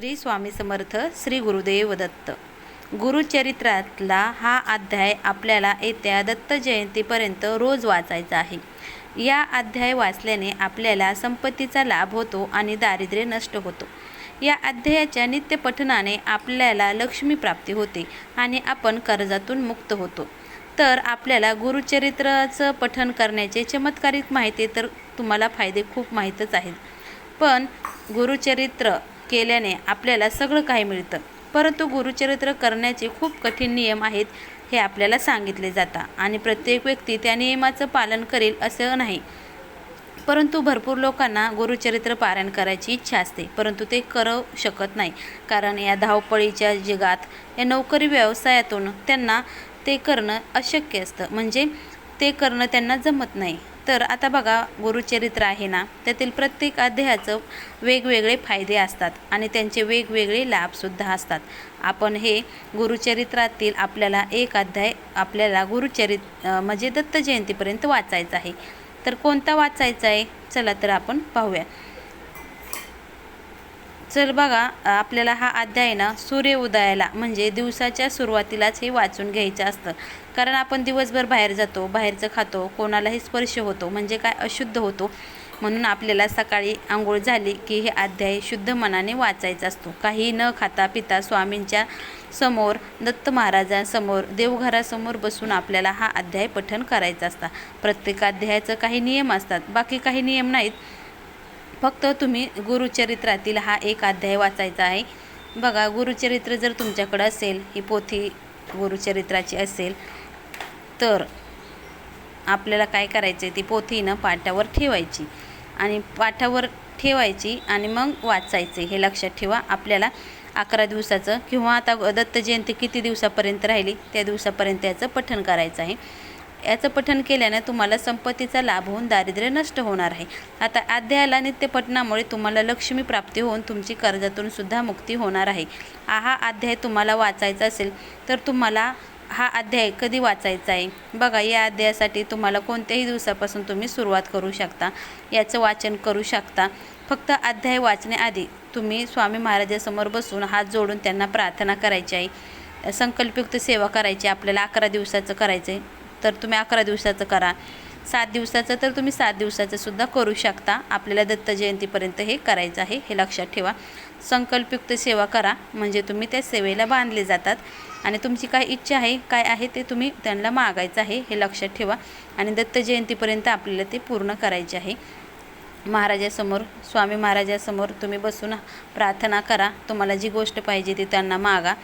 श्री स्वामी समर्थ श्री गुरुदेव दत्त. गुरुचरित्रातला हा अध्याय आपल्याला येत्या दत्त जयंतीपर्यंत रोज वाचायचा आहे. या अध्याय वाचल्याने आपल्याला संपत्तीचा लाभ होतो आणि दारिद्र्य नष्ट होतो. या अध्यायाच्या नित्य पठनाने आपल्याला लक्ष्मी प्राप्ती होते आणि आपण कर्जातून मुक्त होतो. तर आपल्याला गुरुचरित्राचं पठन करण्याचे चमत्कारिक माहिती तर तुम्हाला फायदे खूप माहीतच आहेत. पण गुरुचरित्र केल्याने आपल्याला सगळं काही मिळतं. परंतु गुरुचरित्र करण्याचे खूप कठीण नियम आहेत हे आपल्याला सांगितले जातात आणि प्रत्येक व्यक्ती त्या नियमाचं पालन करेल असं नाही. परंतु भरपूर लोकांना गुरुचरित्र पारायण करायची इच्छा असते परंतु ते करू शकत नाही. कारण या धावपळीच्या जगात या नोकरी व्यवसायातून त्यांना ते करणं अशक्य असतं. म्हणजे ते करणं त्यांना जमत नाही. तर आता बघा गुरुचरित्र आहे ना त्यातील प्रत्येक अध्यायाचं वेगवेगळे फायदे असतात आणि त्यांचे वेगवेगळे लाभसुद्धा असतात. आपण हे गुरुचरित्रातील आपल्याला एक अध्याय आपल्याला गुरुचरित म्हणजे दत्त जयंतीपर्यंत वाचायचा आहे. तर कोणता वाचायचा आहे? चला तर आपण पाहूया. चल बघा आपल्याला हा अध्याय ना सूर्य उदयाला म्हणजे दिवसाच्या सुरुवातीलाच हे वाचून घ्यायचं असतं. कारण आपण दिवसभर बाहेर जातो बाहेरचं खातो कोणालाही स्पर्श होतो म्हणजे काय अशुद्ध होतो. म्हणून आपल्याला सकाळी आंघोळ झाली की हे अध्याय शुद्ध मनाने वाचायचा असतो. काही न खाता पिता स्वामींच्या समोर दत्त महाराजांसमोर देवघरासमोर बसून आपल्याला हा अध्याय पठण करायचा असता. प्रत्येक अध्यायाचं काही नियम असतात. बाकी काही नियम नाहीत. फक्त तुम्ही गुरुचरित्रातील हा एक अध्याय वाचायचा आहे. बघा गुरुचरित्र जर तुमच्याकडं असेल ही पोथी गुरुचरित्राची असेल तर आपल्याला काय करायचं आहे ती पोथीनं पाठावर ठेवायची आणि पाठावर ठेवायची आणि मग वाचायचे हे लक्षात ठेवा. आपल्याला अकरा दिवसाचं किंवा आता दत्त जयंती किती दिवसापर्यंत राहिली? त्या दिवसापर्यंत याचं पठण करायचं आहे. याचं पठण केल्याने तुम्हाला संपत्तीचा लाभ होऊन दारिद्र्य नष्ट होणार आहे. आता अध्यायाला नित्य पठणामुळे तुम्हाला लक्ष्मी प्राप्ती होऊन तुमची कर्जातून सुद्धा मुक्ती होणार आहे. हा अध्याय तुम्हाला वाचायचा असेल तर तुम्हाला हा अध्याय कधी वाचायचा आहे? बघा या अध्यायासाठी तुम्हाला कोणत्याही दिवसापासून तुम्ही सुरुवात करू शकता. याचं वाचन करू शकता. फक्त अध्याय वाचण्याआधी तुम्ही स्वामी महाराजासमोर बसून हात जोडून त्यांना प्रार्थना करायची आहे. संकल्पयुक्त सेवा करायची आपल्याला अकरा दिवसाचं करायचं आहे तर तुम्ही अकरा दिवसाचं करा. सात दिवसाचं तर तुम्ही सात दिवसाचं सुद्धा करू शकता. आपल्याला दत्त जयंतीपर्यंत हे करायचं आहे हे लक्षात ठेवा. संकल्पयुक्त सेवा करा म्हणजे तुम्ही त्या सेवेला बांधले जातात. आणि तुमची काय इच्छा आहे काय आहे ते तुम्ही त्यांना मागायचं आहे हे लक्षात ठेवा. आणि दत्त जयंतीपर्यंत आपल्याला ते पूर्ण करायचे आहे. महाराजासमोर स्वामी महाराजासमोर तुम्ही बसून प्रार्थना करा. तुम्हाला जी गोष्ट पाहिजे ती त्यांना मागा.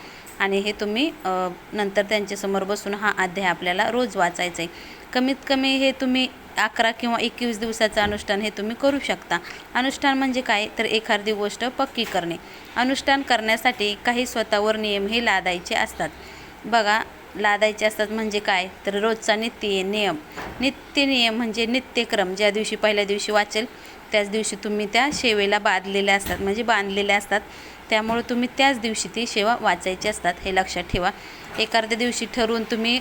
आणि हे तुम्ही नंतर त्यांच्यासमोर बसून हा अध्याय आपल्याला रोज वाचायचा आहे कमीत कमी हे तुम्ही अकरा किंवा एकवीस दिवसाचं अनुष्ठान हे तुम्ही करू शकता. अनुष्ठान म्हणजे काय? तर एखादी गोष्ट पक्की करणे. अनुष्ठान करण्यासाठी काही स्वतःवर नियम हे लादायचे असतात. बघा लादायचे असतात म्हणजे काय? तर रोजचा नित्य नियम. नित्य नियम म्हणजे नित्यक्रम. ज्या दिवशी पहिल्या दिवशी वाचेल त्याच दिवशी तुम्ही त्या सेवेला बांधलेल्या असतात म्हणजे बांधलेल्या असतात. त्यामुळे तुम्ही त्याच दिवशी ती सेवा वाचायची असतात हे लक्षात ठेवा. एखाद्या दिवशी ठरवून तुम्ही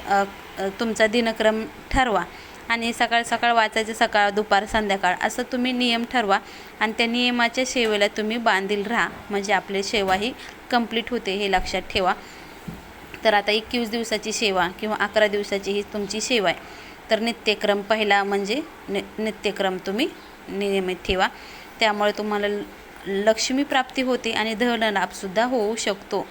तुमचा दिनक्रम ठरवा आणि सकाळ सकाळ वाचायचं सकाळ दुपार संध्याकाळ असं तुम्ही नियम ठरवा आणि त्या नियमाच्या सेवेला तुम्ही बांधील राहा. म्हणजे आपली सेवा ही कंप्लीट होते हे लक्षात ठेवा. तर आता एकवीस दिवसाची सेवा किंवा अकरा दिवसाची ही तुमची सेवा आहे. तर नित्यक्रम पहिला म्हणजे नि नित्यक्रम तुम्ही नियमित ठेवा. त्यामुळे तुम्हाला ल- लक्ष्मी प्राप्ती होते आणि धनलाभसुद्धा होऊ शकतो.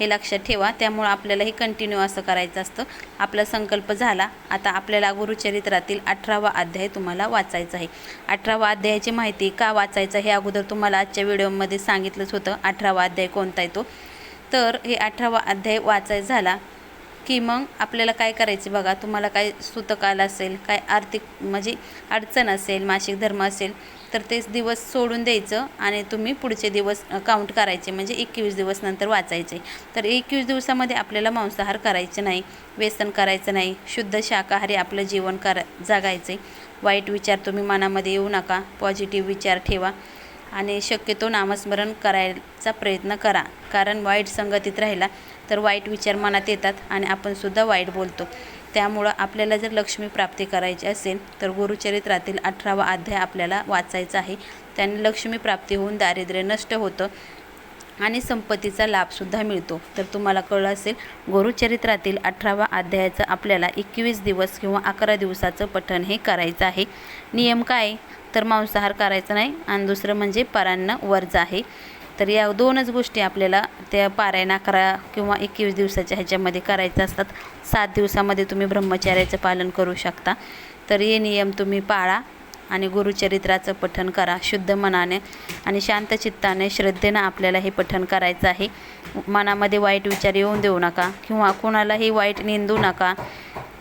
हे लक्षात ठेवा. त्यामुळं आपल्याला हे कंटिन्यू असं करायचं असतं. आपला संकल्प झाला. आता आपल्याला गुरुचरित्रातील अठरावा अध्याय तुम्हाला वाचायचा आहे. अठरावा अध्यायाची माहिती का वाचायचं हे अगोदर तुम्हाला आजच्या व्हिडिओमध्ये सांगितलंच होतं. अठरावा अध्याय कोणता आहे तो? तर हे अठरावा अध्याय वाचायचा झाला. की मग आपल्याला काय करायचे? बघा तुम्हाला काय सुतकाल असेल काय आर्थिक म्हणजे अडचण असेल मासिक धर्म असेल तर तेच दिवस सोडून द्यायचं आणि तुम्ही पुढचे दिवस काउंट करायचे म्हणजे एकवीस दिवस नंतर वाचायचे. तर एकवीस दिवसामध्ये आपल्याला मांसाहार करायचे नाही व्यसन करायचं नाही शुद्ध शाकाहारी आपलं जीवन करा जगायचे. वाईट विचार तुम्ही मनामध्ये येऊ नका पॉझिटिव्ह विचार ठेवा. आणि शक्यतो नामस्मरण करायचा प्रयत्न करा. कारण वाईट संगतीत राहिला तर वाईट विचार मनात येतात आणि आपणसुद्धा वाईट बोलतो. त्यामुळं आपल्याला जर लक्ष्मी प्राप्ती करायची असेल तर गुरुचरित्रातील अठरावा अध्याय आपल्याला वाचायचा आहे. त्याने लक्ष्मी प्राप्ती होऊन दारिद्र्य नष्ट होतं आणि संपत्तीचा लाभसुद्धा मिळतो. तर तुम्हाला कळलं असेल गुरुचरित्रातील अठरावा अध्यायाचं आपल्याला एकवीस दिवस किंवा अकरा दिवसाचं पठण हे करायचं आहे. नियम काय? तर मांसाहार करायचा नाही आणि दुसरं म्हणजे परान्न वर्ज आहे तर या दोनच गोष्टी आपल्याला त्या पारायण अकरा किंवा एकवीस दिवसाच्या ह्याच्यामध्ये करायचं असतात. सात दिवसामध्ये तुम्ही ब्रह्मचार्याचं पालन करू शकता. तर हे नियम तुम्ही पाळा आणि गुरुचरित्राचं पठण करा. शुद्ध मनाने आणि शांत चित्ताने श्रद्धेनं आपल्याला हे पठण करायचं आहे. मनामध्ये वाईट विचार येऊन देऊ नका किंवा कोणालाही वाईट निंदू नका.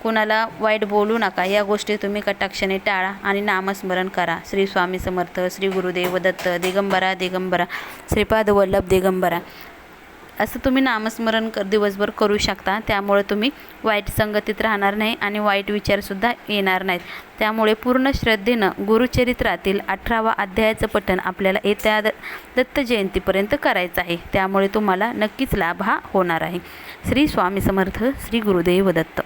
कोणाला वाईट बोलू नका. या गोष्टी तुम्ही कटाक्षाने टाळा आणि नामस्मरण करा. श्री स्वामी समर्थ श्री गुरुदेव दत्त दिगंबरा दिगंबरा श्रीपाद वल्लभ दिगंबरा. असं तुम्ही नामस्मरण कर दिवसभर करू शकता. त्यामुळे तुम्ही वाईट संगतीत राहणार नाही आणि वाईट विचारसुद्धा येणार नाहीत. त्यामुळे पूर्ण श्रद्धेनं गुरुचरित्रातील अठरावा अध्यायाचं पठण आपल्याला येत्या दत्त जयंतीपर्यंत करायचं आहे. त्यामुळे तुम्हाला नक्कीच लाभ हा होणार आहे. श्री स्वामी समर्थ श्री गुरुदेव दत्त.